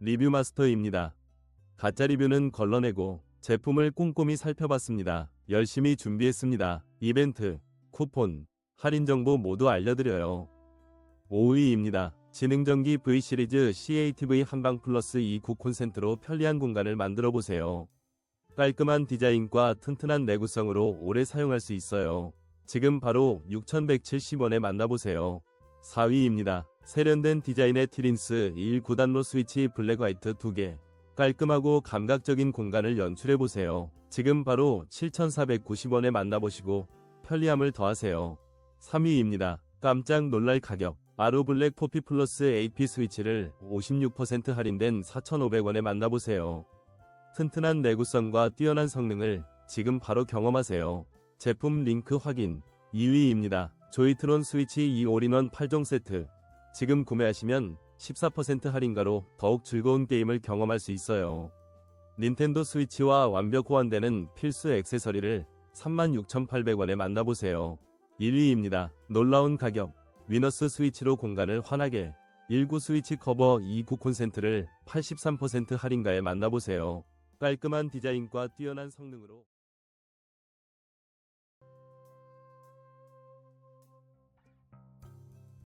리뷰 마스터입니다. 가짜 리뷰는 걸러내고 제품을 꼼꼼히 살펴봤습니다. 열심히 준비했습니다. 이벤트, 쿠폰, 할인 정보 모두 알려드려요. 5위입니다. 지능전기 V 시리즈 CATV 한방 플러스 2구 콘센트로 편리한 공간을 만들어 보세요. 깔끔한 디자인과 튼튼한 내구성으로 오래 사용할 수 있어요. 지금 바로 6,170원에 만나보세요. 4위입니다. 세련된 디자인의 티린스 1 9단로 스위치 블랙 화이트 2개. 깔끔하고 감각적인 공간을 연출해보세요. 지금 바로 7,490원에 만나보시고 편리함을 더하세요. 3위입니다. 깜짝 놀랄 가격. 아로 블랙 포피 플러스 AP 스위치를 56% 할인된 4,500원에 만나보세요. 튼튼한 내구성과 뛰어난 성능을 지금 바로 경험하세요. 제품 링크 확인. 2위입니다. 조이트론 스위치 2 올인원 8종 세트. 지금 구매하시면 14% 할인가로 더욱 즐거운 게임을 경험할 수 있어요. 닌텐도 스위치와 완벽 호환되는 필수 액세서리를 36,800원에 만나보세요. 1위입니다. 놀라운 가격. 위너스 스위치로 공간을 환하게. 19 스위치 커버 2구 콘센트를 83% 할인가에 만나보세요. 깔끔한 디자인과 뛰어난 성능으로